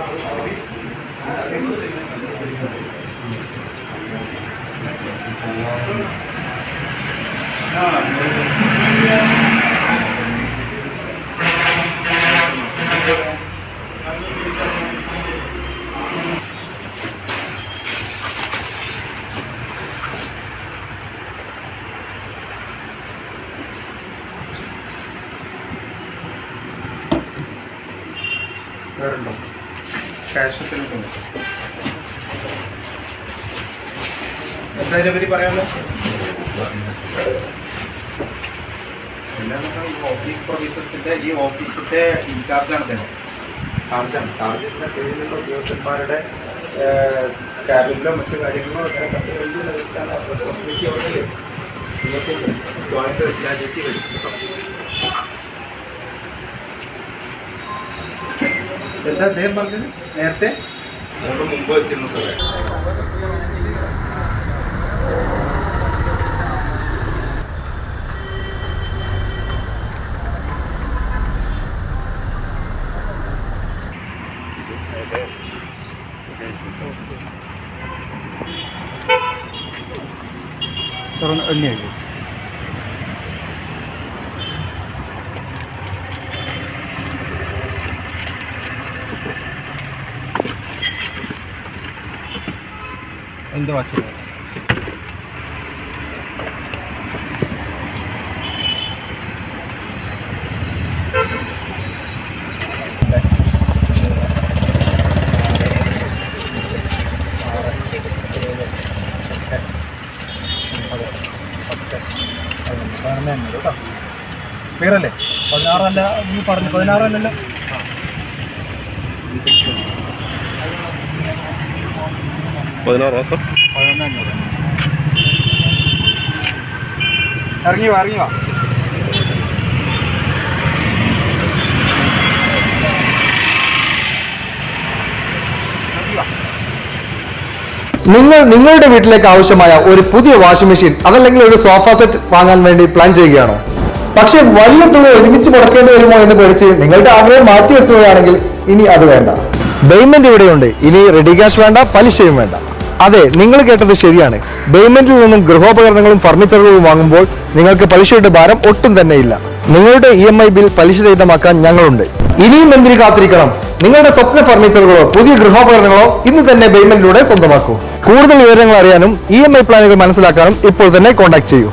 Gracias. ക്യാഷത്തിന് എന്താ ഇതിനെപ്പറ്റി പറയാനുള്ളത് പിന്നെ നമുക്ക് ഈ ഓഫീസ് പ്രൊഡ്യൂസേഴ്സിന്റെ ഈ ഓഫീസിന്റെ ഇൻചാർജാണ് അദ്ദേഹം ചാർജാണ് ചാർജിന്റെ കീഴിലുള്ള ഉദ്യോഗസ്ഥന്മാരുടെ ക്യാബിനിലോ മറ്റു കാര്യങ്ങളോ റെസ്പോൺസിബിലിറ്റി അവിടെ നിങ്ങൾക്ക് ജോയിന്റ് വരും എന്താ അദ്ദേഹം പറഞ്ഞത് നേരത്തെ മൂന്ന് മുമ്പ് വെച്ചിരുന്ന സ്ഥലം തുറന്ന് എണ്ണയായി എന്താ വച്ചത് വാച്ച് അല്ലേ പതിനാറല്ല നീ പറഞ്ഞു പതിനാറല്ലല്ലോ. പതിനാറ് മാസം. ഇറങ്ങി വാ ഇറങ്ങി വാ നിങ്ങൾ നിങ്ങളുടെ വീട്ടിലേക്ക് ആവശ്യമായ ഒരു പുതിയ വാഷിംഗ് മെഷീൻ അതല്ലെങ്കിൽ ഒരു സോഫ സെറ്റ് വാങ്ങാൻ വേണ്ടി പ്ലാൻ ചെയ്യുകയാണോ? പക്ഷേ വലിയ തുക ഒരുമിച്ച് മുടക്കേണ്ടി വരുമോ എന്ന് പേടിച്ച് നിങ്ങളുടെ ആഗ്രഹം മാറ്റി വെക്കുകയാണെങ്കിൽ ഇനി അത് വേണ്ട. പേയ്മെന്റ് ഇവിടെയുണ്ട്. ഇനി റെഡി ക്യാഷ് വേണ്ട പലിശയും വേണ്ട. അതെ നിങ്ങൾ കേട്ടത് ശരിയാണ്. പേയ്മെന്റിൽ നിന്നും ഗൃഹോപകരണങ്ങളും ഫർണിച്ചറുകളും വാങ്ങുമ്പോൾ നിങ്ങൾക്ക് പലിശയുടെ ഭാരം ഒട്ടും തന്നെ ഇല്ല. നിങ്ങളുടെ ഇ എം ഐ ബിൽ പലിശ രഹിതമാക്കാൻ ഞങ്ങളുണ്ട്. ഇനിയും എന്തിനു കാത്തിരിക്കണം? നിങ്ങളുടെ സ്വപ്ന ഫർണിച്ചറുകളോ പുതിയ ഗൃഹോപകരണങ്ങളോ ഇന്ന് തന്നെ പേയ്മെന്റിലൂടെ സ്വന്തമാക്കൂ. കൂടുതൽ വിവരങ്ങൾ അറിയാനും ഇ എം ഐ പ്ലാനുകൾ മനസ്സിലാക്കാനും ഇപ്പോൾ തന്നെ കോൺടാക്ട് ചെയ്യൂ.